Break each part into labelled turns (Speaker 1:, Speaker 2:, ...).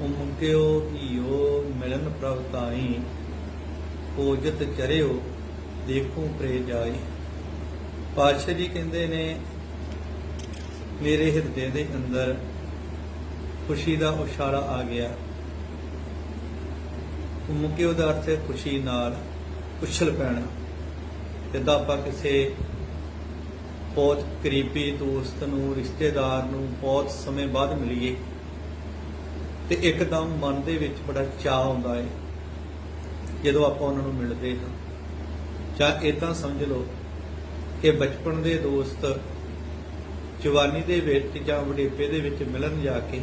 Speaker 1: ਉਮਕਿਓ ਈਓ ਮਿਲਨ ਪ੍ਰਭ ਤਾਈ ਪੋਜਤ ਚਰਿਓ, ਦੇਖੋ ਪ੍ਰੇ ਜਾਈ। ਪਾਤਸ਼ਾਹ ਜੀ ਕਹਿੰਦੇ ਨੇ, ਮੇਰੇ ਹਿਰਦੇ ਦੇ ਅੰਦਰ ਖੁਸ਼ੀ ਦਾ ਉਛਾਲਾ ਆ ਗਿਆ। ਉਮਕਿਓ ਦਾ ਅਰਥ ਹੈ ਖੁਸ਼ੀ ਨਾਲ ਉਛਲ ਪੈਣਾ। ਜਿੱਦਾਂ ਆਪਾਂ ਕਿਸੇ ਬਹੁਤ ਕਰੀਬੀ ਦੋਸਤ ਨੂੰ, ਰਿਸ਼ਤੇਦਾਰ ਨੂੰ ਬਹੁਤ ਸਮੇਂ ਬਾਅਦ ਮਿਲੀਏ। ਤੇ ਇੱਕਦਮ ਮਨ ਦੇ ਵਿੱਚ ਬੜਾ ਚਾਹ ਆਉਂਦਾ ਹੈ ਜਦੋਂ ਆਪਾਂ ਉਹਨਾਂ ਨੂੰ ਮਿਲਦੇ ਹਾਂ। ਜਾਂ ਇਦਾਂ ਸਮਝ ਲਓ ਕਿ ਬਚਪਨ ਦੇ ਦੋਸਤ ਜਵਾਨੀ ਦੇ ਵਿੱਚ ਜਾਂ ਵਡੇਪੇ ਦੇ ਵਿੱਚ ਮਿਲਣ ਜਾ ਕੇ,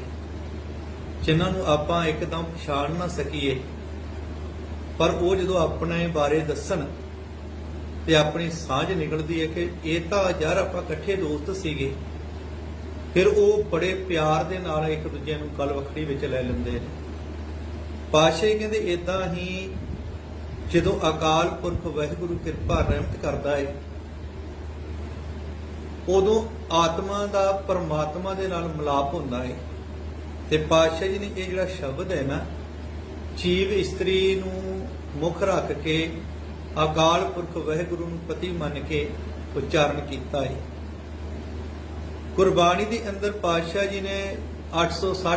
Speaker 1: ਜਿਨ੍ਹਾਂ ਨੂੰ ਆਪਾਂ ਇੱਕਦਮ ਪਛਾਣ ਨਾ ਸਕੀਏ, ਪਰ ਉਹ ਜਦੋਂ ਆਪਣੇ ਬਾਰੇ ਦੱਸਣ ਤੇ ਆਪਣੀ ਸਾਂਝ ਨਿਕਲਦੀ ਹੈ ਕਿ ਇਹ ਤਾਂ ਯਾਰ ਆਪਾਂ ਇਕੱਠੇ ਦੋਸਤ ਸੀਗੇ ਫਿਰ ਉਹ ਬੜੇ ਪਿਆਰ ਦੇ ਨਾਲ ਇੱਕ ਦੂਜੇ ਨੂੰ ਕਲ ਵਖੜੀ ਵਿੱਚ ਲੈ ਲੈਂਦੇ ਨੇ। ਪਾਸ਼ੇ ਕਹਿੰਦੇ ਇਦਾਂ ਹੀ ਜਦੋਂ ਅਕਾਲ ਪੁਰਖ ਵਾਹਿਗੁਰੂ ਕਿਰਪਾ ਰਹਿਮਤ ਕਰਦਾ ਹੈ ਉਦੋਂ ਆਤਮਾ ਦਾ ਪਰਮਾਤਮਾ ਦੇ ਨਾਲ ਮਿਲਾਪ ਹੁੰਦਾ ਹੈ ਤੇ ਪਾਤਸ਼ਾਹ ਜੀ ਨੇ ਇਹ ਜਿਹੜਾ ਸ਼ਬਦ ਹੈ ਨਾ, ਜੀਵ ਇਸਤਰੀ ਨੂੰ ਮੁੱਖ ਰੱਖ ਕੇ ਅਕਾਲ ਪੁਰਖ ਵਾਹਿਗੁਰੂ ਨੂੰ ਪਤੀ ਮੰਨ ਕੇ ਉਚਾਰਨ ਕੀਤਾ ਹੈ ਗੁਰਬਾਣੀ ਦੇ ਅੰਦਰ ਪਾਤਸ਼ਾਹ ਜੀ ਨੇ 860